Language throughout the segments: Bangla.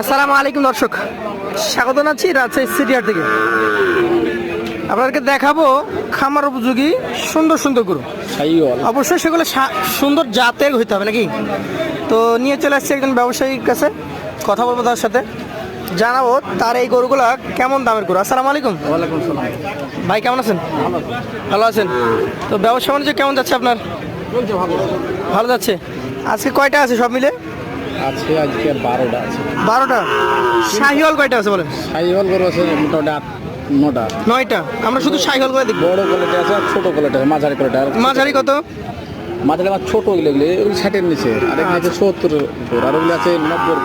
আসসালামু আলাইকুম দর্শক। স্বাগত জানাচ্ছি রাজশাহী সিটিয়ার থেকে। আপনাদেরকে দেখাবো খামার উপযোগী সুন্দর সুন্দর গরু। অবশ্যই সেগুলো সুন্দর জাতের হইতে হবে নাকি? তো নিয়ে চলে আসছি একজন ব্যবসায়ীর কাছে। কথা বলব তার সাথে। জানাব তার এই গরুগুলা কেমন দামের গরু। আসসালামু আলাইকুম। ওয়ালাইকুম ভাই কেমন আছেন? ভালো আছেন? তো ব্যবসা বাণিজ্য কেমন যাচ্ছে আপনার? ভালো যাচ্ছে। আজকে কয়টা আছে সব মিলে? আছে আজকে বারোটা আছে। বারোটা? শাহিওয়াল কয়টা আছে বলেন? সাইওয়াল গরু আছে মোটামুটি আট নটা। নয়টা? আমরা শুধু শাহিওয়াল করে দেখব। বড় কোয়ালিটি আছে আর ছোট কোয়ালিটি আছে মাঝারি কোয়ালিটি আর মাঝারি কত? মাঝারি আমার ছোট ওগুলো এগুলো ওই ষাটের নিচে। আর এগুলো আছে সত্তর উপর আর ওগুলো আছে নব্বই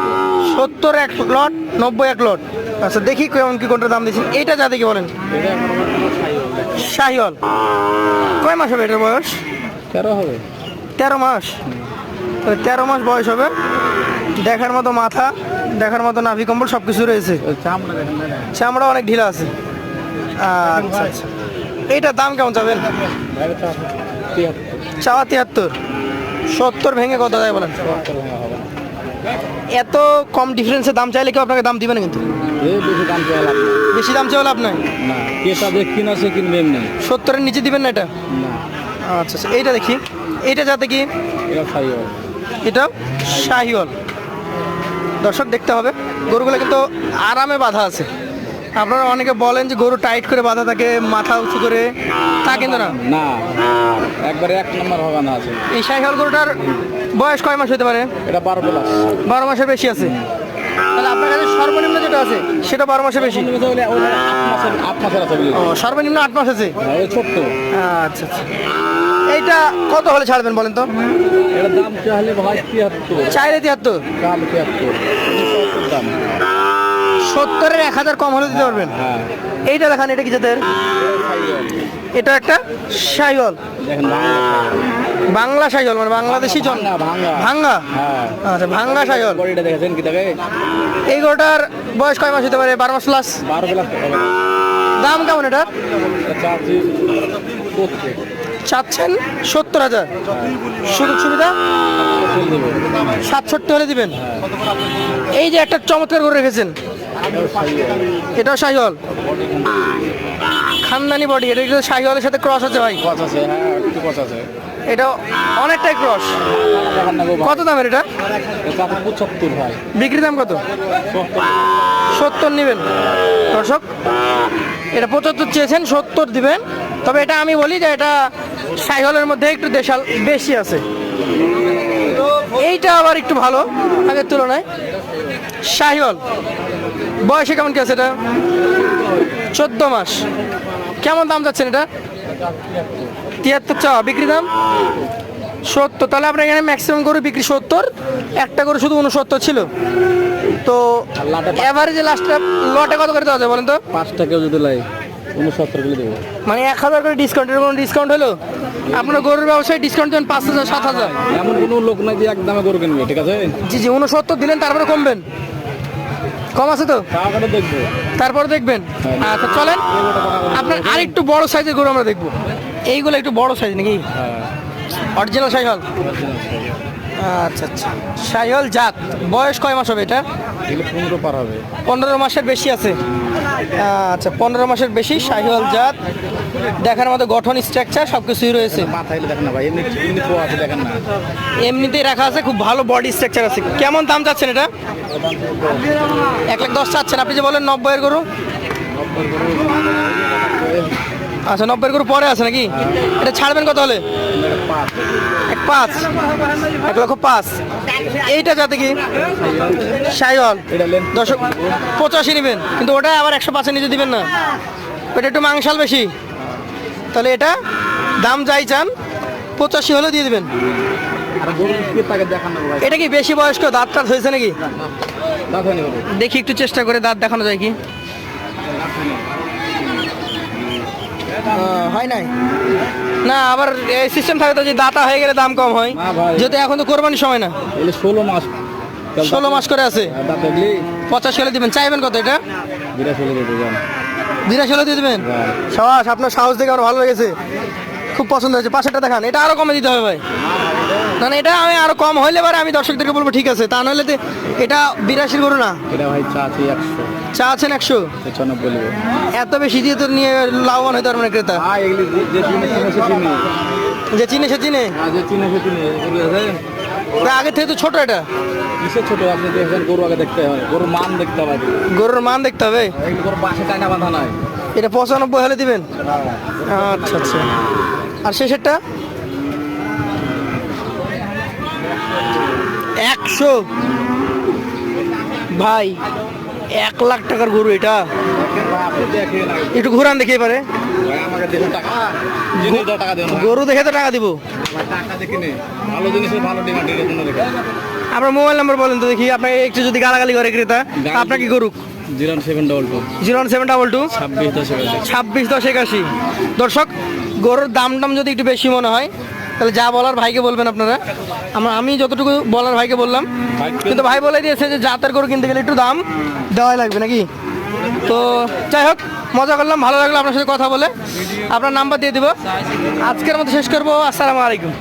সত্তর এক লট নব্বই এক লট। আচ্ছা দেখি কেমন কি কোনটা দাম দিচ্ছেন। এটা যা দেখি বলেন। এখন শাহিওয়াল কয় মাস হবে এটার বয়স? তেরো হবে। তেরো মাস? তেরো মাস বয়স হবে। দেখার মতো মাথা দেখার মতো নাভি কম্বল সব কিছু রয়েছে। চামড়া অনেক ঢিলা আছে। আচ্ছা আচ্ছা। এইটার দাম কেমন যাবেন চাওয়া তিয়াত্তর। সত্তর ভেঙে কত দেয় বলেন। এত কম ডিফারেন্সে দাম চাইলে কেউ আপনাকে দাম দিবে না কিন্তু। বেশি দাম পেয়ে লাভ নেই। বেশি দাম চাইলে আপনার না কেটা যে কিনা সে কিনবে এমনি। সত্তরের নিচে দিবেন না এটা? না। আচ্ছা আচ্ছা। এইটা দেখি। এইটা যাতে কি? এটা এটা শাহিওয়াল। দর্শক দেখতে হবে গরুগুলো কিন্তু আরামে বাধা আছে। আপনারা অনেকে বলেন যে গরু টাইট করে বাঁধা থাকে মাথা উঁচু করে তা কিন্তু না। না একবারে এক নম্বর হবে না আছে। এই সাইকেল গরুটার বয়স কয় মাস হতে পারে? এটা বারো মাস বারো মাসের বেশি আছে। তাহলে আপনার কাছে সর্বনিম্ন যেটা আছে সেটা বারো মাসের বেশি? সর্বনিম্ন আট মাস আছে? হ্যাঁ, ছোট্ট। আচ্ছা আচ্ছা। এইটা কত হলে ছাড়বেন বলেন তো? দাম চাইলে ভাই তিয়াত্তর। চাইলে তিয়াত্তর? দাম তিয়াত্তর। দাম। সত্তরের এক হাজার কম হলে দিতে পারবেন? হ্যাঁ। এইটা দেখান এটা কি এটা একটা দেখেন ভাঙা বাংলা শাহিওয়াল মানে বাংলাদেশি জন? ভাঙা ভাঙা। ভাঙ্গা হ্যাঁ। আচ্ছা ভাঙ্গা বডিটা দেখেছেন কি দেখে এই গরুটার বয়স কয় মাস হতে পারে? বারো মাস প্লাস বারো প্লাস দাম কেমন এটার? চাচ্ছেন সত্তর হাজার। সুযোগ সুবিধা? সাতষট্টি হলে দিবেন। এই যে একটা চমৎকার করে রেখেছেন। এটাও শাহিওয়াল খানদানি বডি এটা কিন্তু শাহিওয়ালের সাথে ক্রস আছে ভাই। ক্রস আছে হ্যাঁ একটু কচ আছে। এটা অনেকটাই ক্রস। কত দামের এটা? পঁচাত্তর ভাই। বিক্রি দাম কত? সত্তর নেবেন। দর্শক এটা পঁচাত্তর চেয়েছেন সত্তর দিবেন। তবে এটা আমি বলি যে এটা সাইহলের মধ্যে একটু দেশাল বেশি আছে। এইটা আবার একটু ভালো আগের তুলনায়। শাহিওয়াল বয়সে কেমন কি আছে এটা? চোদ্দ মাস। কেমন দাম যাচ্ছেন এটা? তিয়াত্তর চাওয়া বিক্রি দাম? সত্তর। তাহলে আপনার এখানে ম্যাক্সিমাম গরু বিক্রি সত্তর একটা গরু শুধু উনসত্তর ছিল। তো লাটে এভারেজে লাস্টটা লটে কত করে দেওয়া যায় বলেন তো? পাঁচটা কেউ যদি লাই উনসত্তর কিলো দেবো। মানে এক হাজার করে ডিসকাউন্টের কোনো ডিসকাউন্ট হলো? আপনার গরুর ব্যবসায় ডিসকাউন্ট দেবেন পাঁচ হাজার সাত হাজার। এমন কোনো লোক নাই যে একদমে গরু কিনবে ঠিক আছে? জি জি উনসত্তর দিলেন তারপরে কমবেন। কম আছে তো? তারপর তারপরে দেখবেন? আচ্ছা চলেন। আপনার আর একটু বড় সাইজের গরু আমরা দেখব। এইগুলো একটু বড় সাইজ নাকি? অরিজিনাল অরিজিনাল সাইহল আচ্ছা আচ্ছা। সাইহল জাত। বয়স কয় মাস হবে এটা? পনেরো পার হবে। পনেরো মাসের বেশি আছে। আচ্ছা পনেরো মাসের বেশি শাহিওয়াল জাত। দেখার মতো গঠন স্ট্রাকচার সব কিছুই রয়েছে এমনিতেই রাখা আছে খুব ভালো বডি স্ট্রাকচার আছে। কেমন দাম চাচ্ছেন এটা? এক লাখ দশ চাচ্ছেন। আপনি যে বলেন নব্বইয়ের গরু আচ্ছা নব্বই গরু পরে আছে নাকি? এটা ছাড়বেন কত হলে? এক পাঁচ। এক লক্ষ পাঁচ। এইটা যাতে কি? সাইওয়াল। এটা লেন দশ পঁচাশি নেবেন। কিন্তু ওটা আবার একশো পাঁচের নিচে দিবেন না। ওটা একটু মাংসাল বেশি। তাহলে এটা দাম যাই চান পঁচাশি হলেও দিয়ে দিবেন। এটা কি বেশি বয়স্ক দাঁত টাত হয়েছে নাকি? দেখি একটু চেষ্টা করে দাঁত দেখানো যায় কি? হয় নাই? না আবার এই সিস্টেম থাকে তো যে দাতা হয়ে গেলে দাম কম হয়। যেহেতু এখন তো কোরবানির সময় না। ষোলো মাস। ষোলো মাস করে আছে। দেখলি পঞ্চাশ হলে দিবেন। চাইবেন কত এটা? বিরাশ হলে দিয়ে দিবেন? সাহস আপনার সাহস দেখে আমার ভালো লেগেছে। খুব পছন্দ হয়েছে। পাশেরটা দেখান এটা আরও কমে দিতে হবে ভাই। না না এটা আমি আরও কম হইলে পরে আমি দর্শকদেরকে বলব ঠিক আছে। তা নাহলে তো এটা বিরাশির গরু না? এটা ভাই চা আছে একশো। চা আছেন একশো? পঁচানব্বই এত বেশি দিয়ে তো নিয়ে লাভবান হইতে পারবে না ক্রেতা। হ্যাঁ যে- চিনে সে চিনে। হ্যাঁ আগে থেকে তো ছোট এটা। কিসের ছোট? আপনি দেখবেন গরু আগে দেখতে হবে গরুর মান দেখতে হবে। গরুর মান দেখতে হবে? এগুলি গরু বাসে টাইনা বাঁধা নাই। এটা পঁচানব্বই হলে দিবেন? আচ্ছা আচ্ছা। আর শেষেরটা? একশো। ভাই, এক লাখ টাকার গরু এটা। একটু ঘুরান দেখে দেন গরু দেখে তো টাকা দিব। আপনার মোবাইল নাম্বার বলেন তো দেখি। আপনাকে একটু যদি গালাগালি করে ক্রেতা আপনাকে গরুক zero seven double two zero seven double two ছাব্বিশ দশ এগারো ছাব্বিশ দশ একাশি। দর্শক গরুর দাম টাম যদি একটু বেশি মনে হয় তাহলে যা বলার ভাইকে বলবেন আপনারা। আমরা আমি যতটুকু বলার ভাইকে বললাম কিন্তু ভাই বলে দিয়েছে যে জাতের গরু কিনতে গেলে একটু দাম দেওয়াই লাগবে নাকি? তো যাই হোক মজা করলাম ভালো লাগল আপনার সাথে কথা বলে। আপনার নাম্বার দিয়ে দিব। আজকের মতো শেষ করব। আসসালামু আলাইকুম।